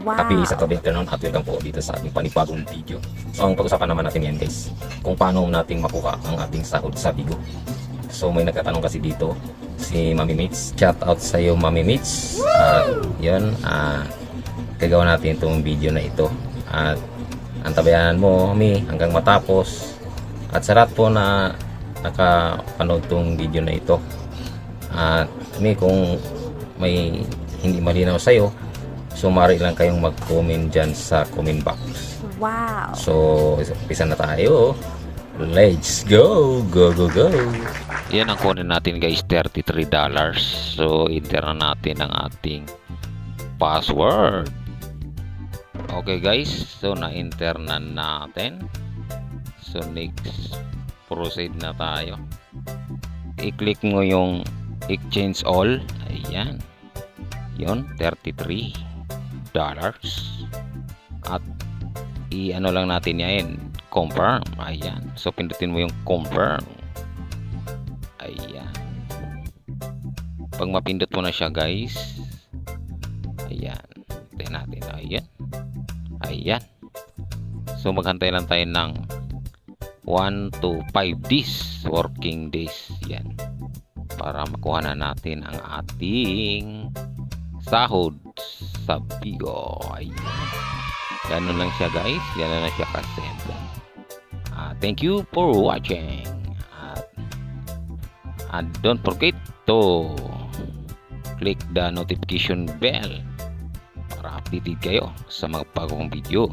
Wow. Happy sa to afternoon at welcome po dito sa ating panibagong video. So ang pag-usapan naman natin ngayon guys, kung paano natin makuha ang ating sahod sa Bigo. So may nagkatanong kasi dito si Mami Mates. Shout out sa iyo Mami Mates. At yun, ah gagawa natin itong video na ito. At antabayanan mo Mi hanggang matapos. At sa lahat po na nakapanood tong video na ito. At Mi kung may hindi malinaw sa'yo, sumari lang kayong mag-comment dyan sa comment box. Wow. So, umpisa na tayo. Let's go! Go, go, go! Yan ang kunin natin guys, $33. So, enter na natin ang ating password. Okay guys, so na-enter na natin. So, next, proceed na tayo. I-click mo yung exchange all. Ayan. Yun, $33. At i-ano lang natin yan, confirm. Ayan. So, pindutin mo yung confirm. Ayan. Pag mapindot mo na siya, guys. Ayan. Tayo natin. Ayan. Ayan. So, maghantay lang tayo ng 1 to 5 days. Working days. Yan. Para makuha na natin ang ating sahod sa Bigo. Ayan. Ganun lang siya, guys. Ganun lang siya kasimple. Ah, thank you for watching. At And don't forget to click the notification bell para updated kayo sa mga bagong video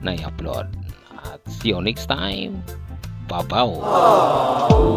na i-upload. At see you next time. Babaw!